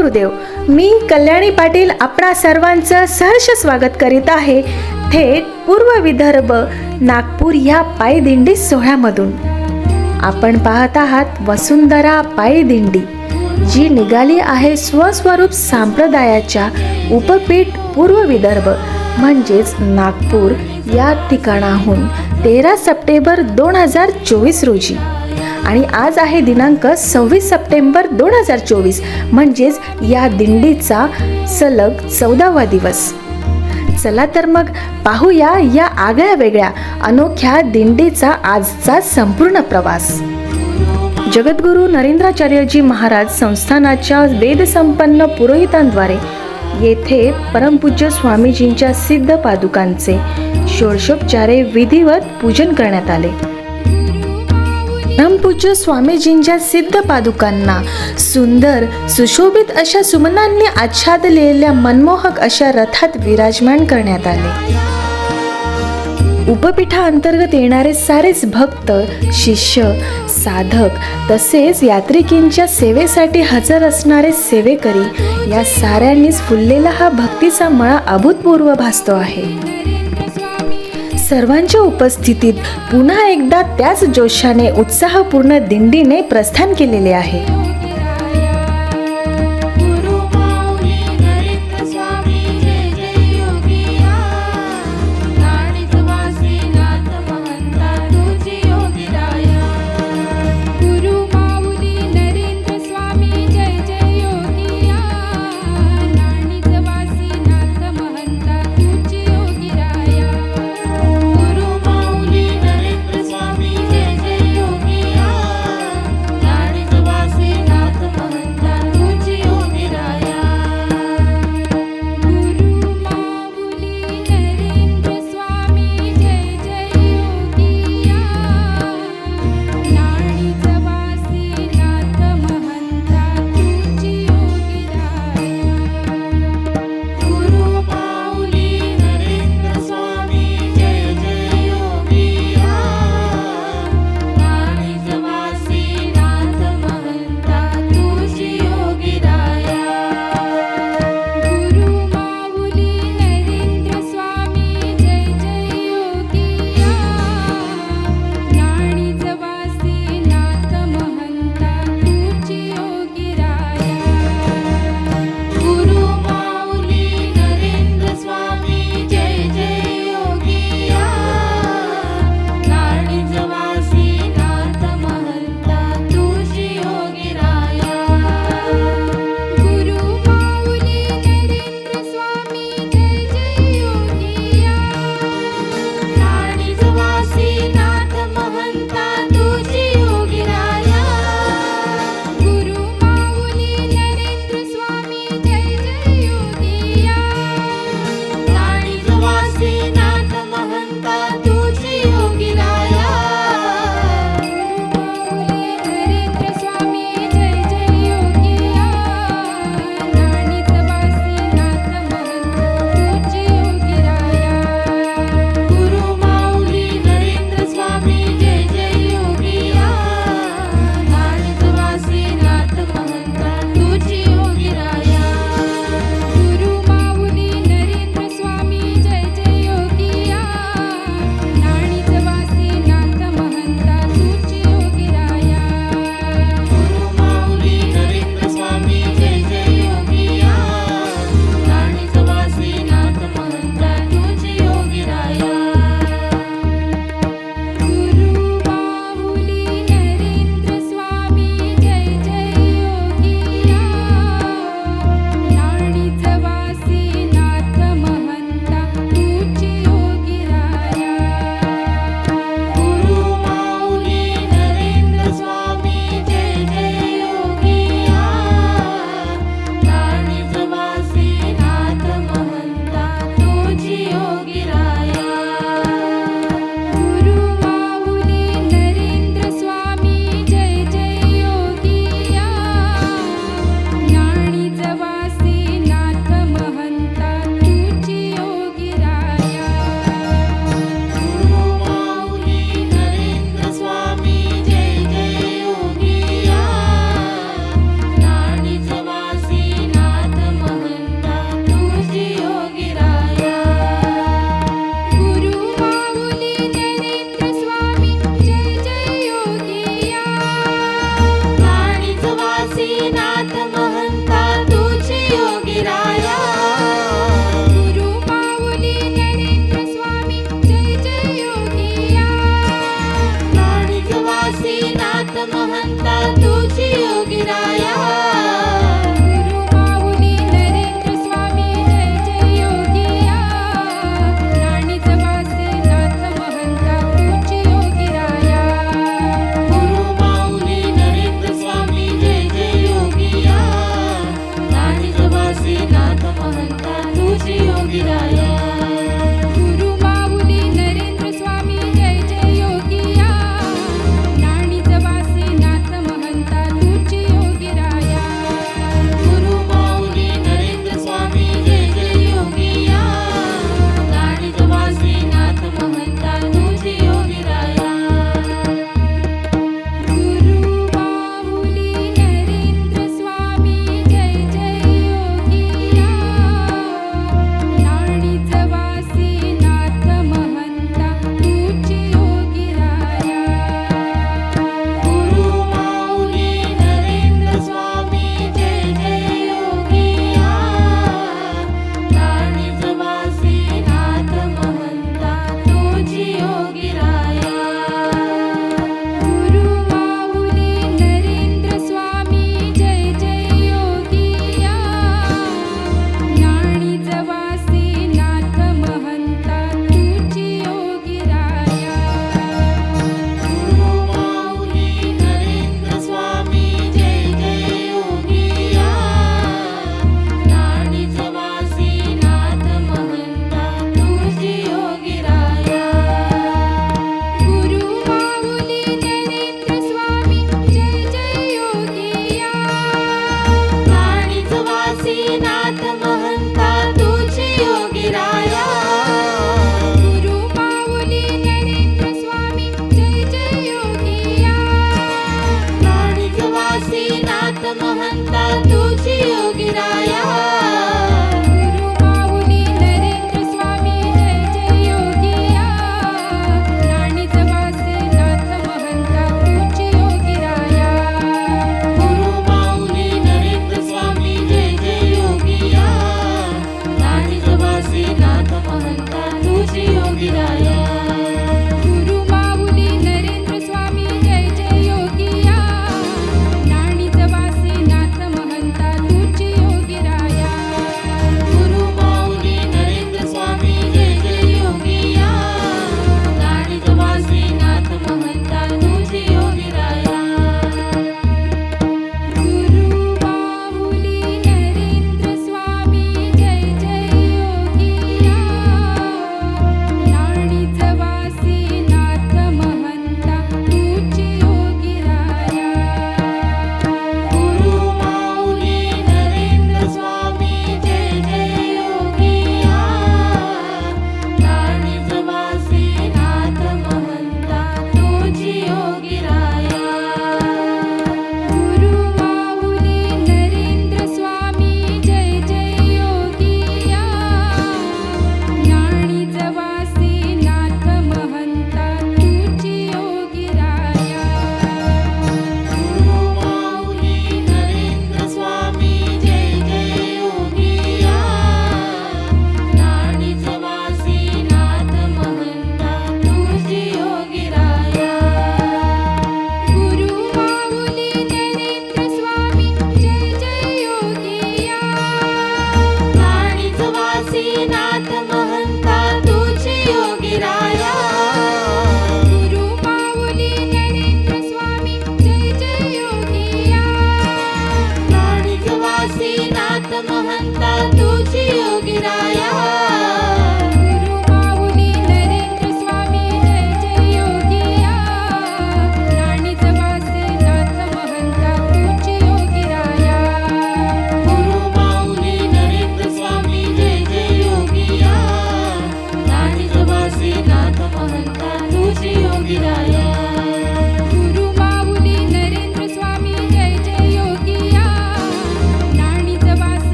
गुरुदेव मी कल्याणी पाटील आपणा सर्वांचं सहर्ष स्वागत करीत आहे थेट पूर्व विदर्भ नागपूर या पायदिंडी सोहळ्यामधून. आपण पाहत आहात वसुंधरा पायदिंडी जी निघाली आहे स्वस्वरूप संप्रदायाच्या उपपीठ पूर्व विदर्भ म्हणजेच नागपूर या ठिकाणाहून तेरा सप्टेंबर दोन हजार चोवीस रोजी. आणि आज आहे दिनांक सव्वीस सप्टेंबर दोन हजार चोवीस म्हणजेच या दिंडीचा सलग चौदावा दिवस. चला तर मग पाहूया या आगळ्या वेगळ्या अनोख्या दिंडीचा आजचा संपूर्ण प्रवास. जगद्गुरू नरेंद्राचार्यजी महाराज संस्थानाच्या वेदसंपन्न पुरोहितांद्वारे येथे परमपूज्य स्वामीजींच्या सिद्ध पादुकांचे षोडशोपचारे विधिवत पूजन करण्यात आले. परमपूज्य स्वामीजींच्या सिद्ध पादुकांना सुंदर सुशोभित अशा सुमनांनी आच्छादलेल्या मनमोहक अशा रथात विराजमान करण्यात आले. उपपीठाअंतर्गत येणारे सारेच भक्त शिष्य साधक तसेच यात्रिकींच्या सेवेसाठी हजर असणारे सेवेकरी या साऱ्यांनीच फुललेला हा भक्तीचा मळा अभूतपूर्व भासतो आहे. सर्वांच्या उपस्थितीत पुन्हा एकदा त्याच जोशाने उत्साहपूर्ण दिंडीने प्रस्थान केलेले आहे.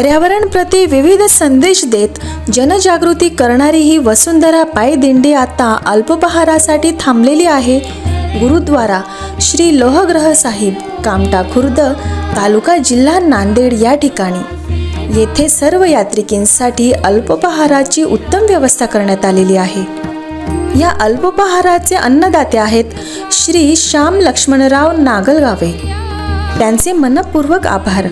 पर्यावरण प्रती विविध संदेश देत जनजागृती करणारी ही वसुंधरा पायदिंडी आता अल्पपहारासाठी थांबलेली आहे. गुरुद्वारा श्री लोहग्रह साहिब कामटा खुर्द तालुका जिल्हा नांदेड या ठिकाणी. येथे सर्व यात्रिकींसाठी अल्पपहाराची उत्तम व्यवस्था करण्यात आलेली आहे. या अल्पपहाराचे अन्नदाते आहेत श्री श्याम लक्ष्मणराव नागलगावे. त्यांचे मनपूर्वक आभार.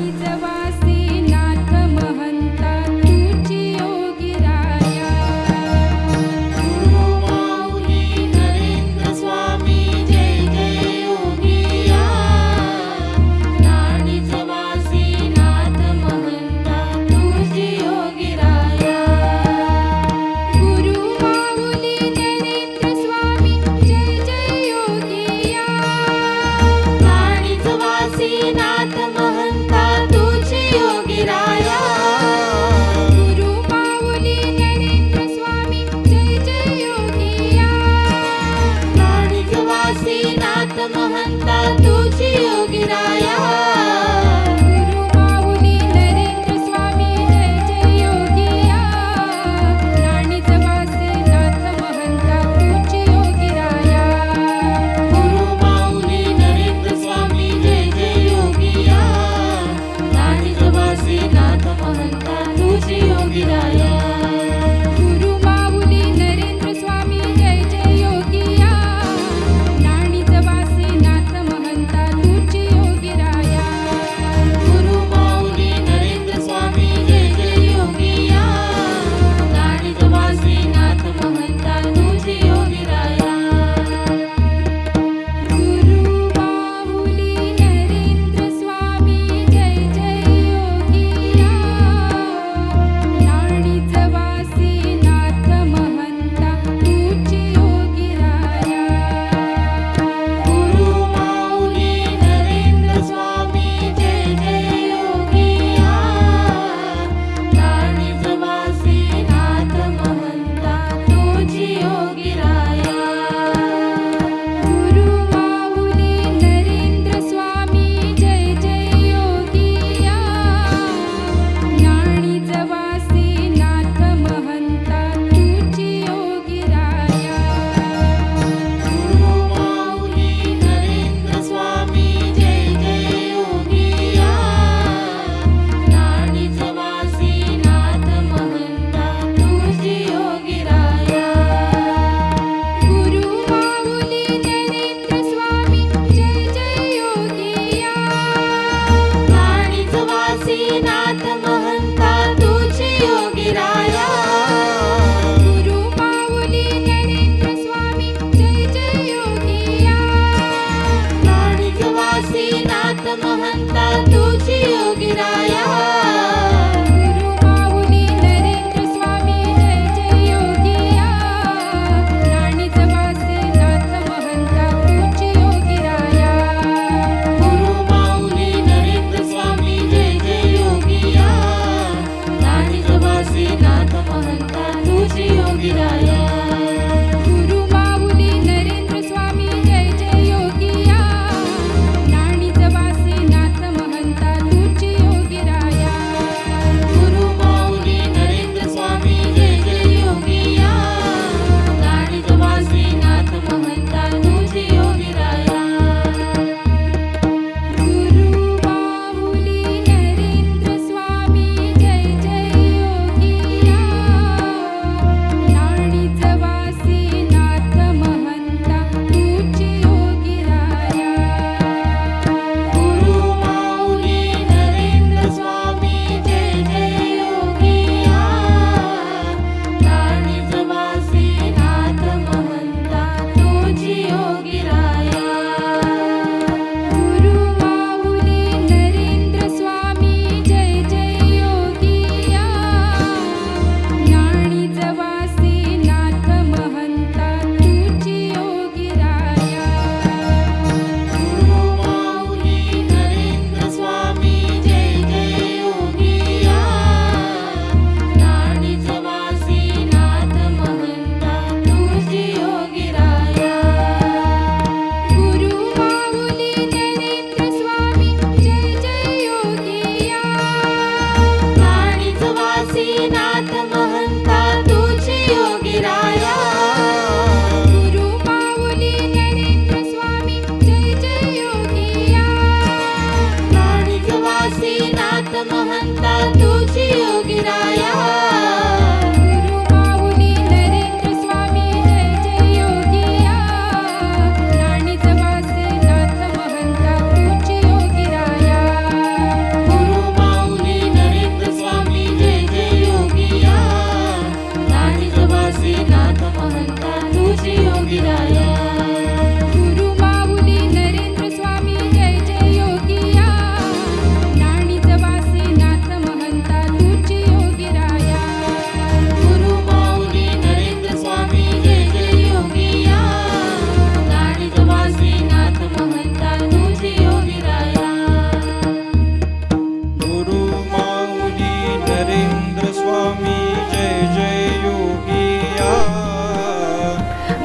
महंता तुझी योगिराया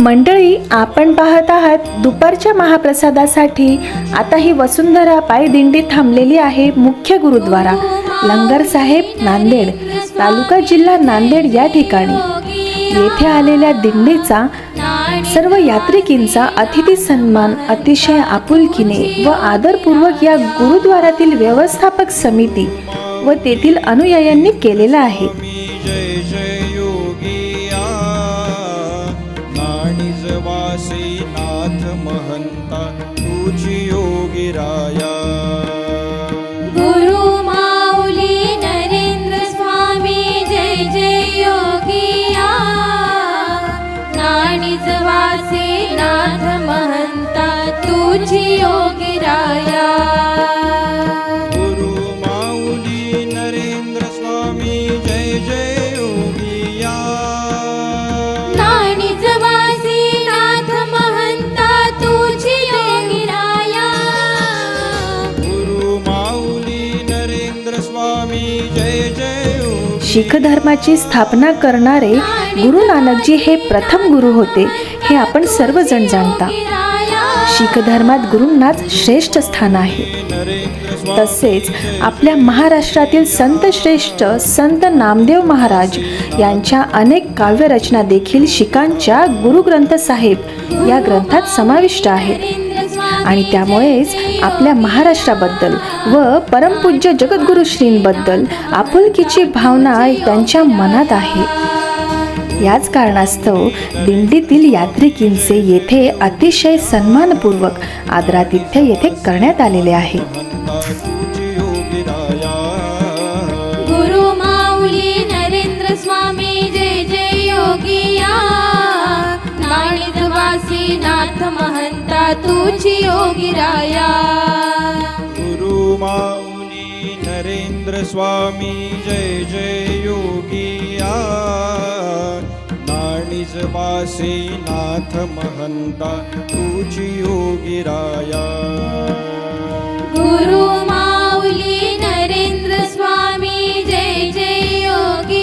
मंडळी आपण पाहत आहात दुपारच्या महाप्रसादासाठी. आता ही वसुंधरा पायदिंडी थांबलेली आहे मुख्य गुरुद्वारा. लंगर साहेब नांदेड तालुका जिल्हा नांदेड या ठिकाणी. येथे आलेल्या दिंडीचा सर्व यात्रिकींचा अतिथी सन्मान अतिशय आपुलकीने व आदरपूर्वक या गुरुद्वारातील व्यवस्थापक समिती व तेथील अनुयायांनी केलेला आहे. योगिराया शीख धर्माची स्थापना करणारे गुरु नानकजी हे प्रथम गुरु होते हे आपण सर्वजण जाणता. शीख धर्मात गुरूंनाच श्रेष्ठ स्थान आहे. तसेच आपल्या महाराष्ट्रातील संत श्रेष्ठ संत नामदेव महाराज यांच्या अनेक काव्यरचना देखील शिखांच्या गुरुग्रंथ साहेब या ग्रंथात समाविष्ट आहेत. आणि त्यामुळेच आपल्या महाराष्ट्राबद्दल व परमपूज्य जगद्गुरु श्रींबद्दल आपुलकीची भावना त्यांच्या मनात आहे. याच कारणास्तव दिंडीतील यात्रिकींचे येथे अतिशय सन्मानपूर्वक आदरातिथ्य येथे करण्यात आलेले आहे. नाणीत वासी नाथ महंता तुझी योगिराया गुरु माऊली नरेंद्र स्वामी जय जय योगिया नाणीज वासी नाथ महंता तुझी योगिराया गुरु माऊली नरेंद्र स्वामी जय जय योगिया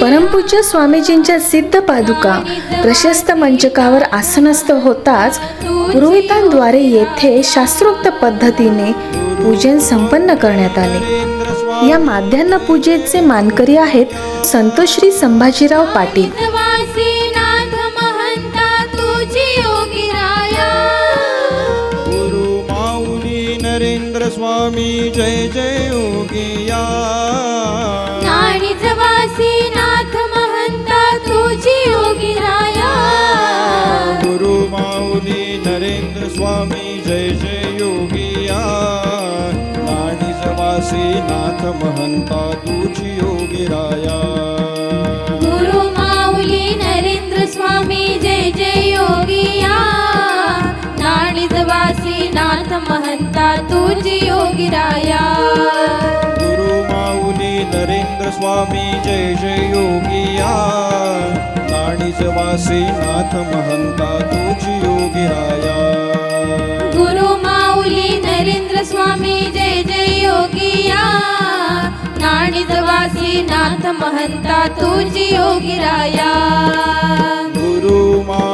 परमपूज्य स्वामीजींच्या सिद्ध पादुका प्रशस्त मंचकावर आसनस्थ होताच पुरोहितांद्वारे येथे शास्त्रोक्त पद्धतीने पूजन संपन्न करण्यात आले. या माध्यान्ह पूजेचे मानकरी आहेत संतोषश्री संभाजीराव पाटील. महंता तुझी योगिराया गुरु माऊली नरेंद्र स्वामी जय जय योगिया नाणीज वासी नाथ महंता तुझी योगिराया गुरु माऊली नरेंद्र स्वामी जय जय योगिया नाणिजवासी नाथ महंता तुझी योगिराया गुरु माऊली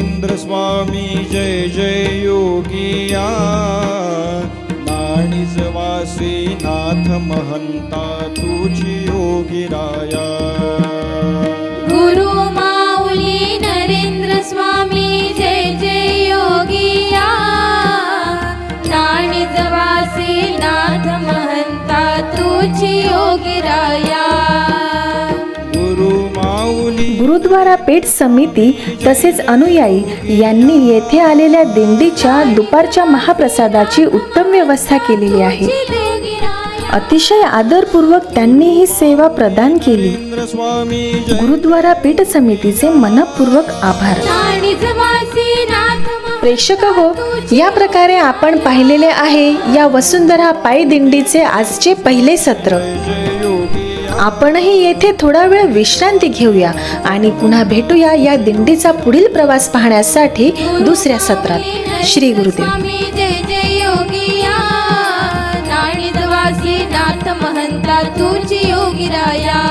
स्वामी जय जय योगिया नाणिजवासी नाथ महंता तुझी योगिराया गुरुद्वारा पेठ समिती तसेच अनुयायी यांनी येथे आलेल्या दिंडीच्या दुपारच्या महाप्रसादाची उत्तम व्यवस्था केलेली आहे. अतिशय आदरपूर्वक त्यांनी ही सेवा प्रदान केली. गुरुद्वारा पीठ समितीचे मनपूर्वक आभार. प्रेक्षक हो या प्रकारे आपण पाहिलेले आहे या वसुंधरा पायी दिंडीचे आजचे पहिले सत्र. आपणही येथे थोडा वेळ विश्रांती घेऊया आणि पुन्हा भेटूया या दिंडीचा पुढील प्रवास पाहण्यासाठी दुसऱ्या सत्रात. श्री गुरुदेव. नाथ महंता तुझी योगी राया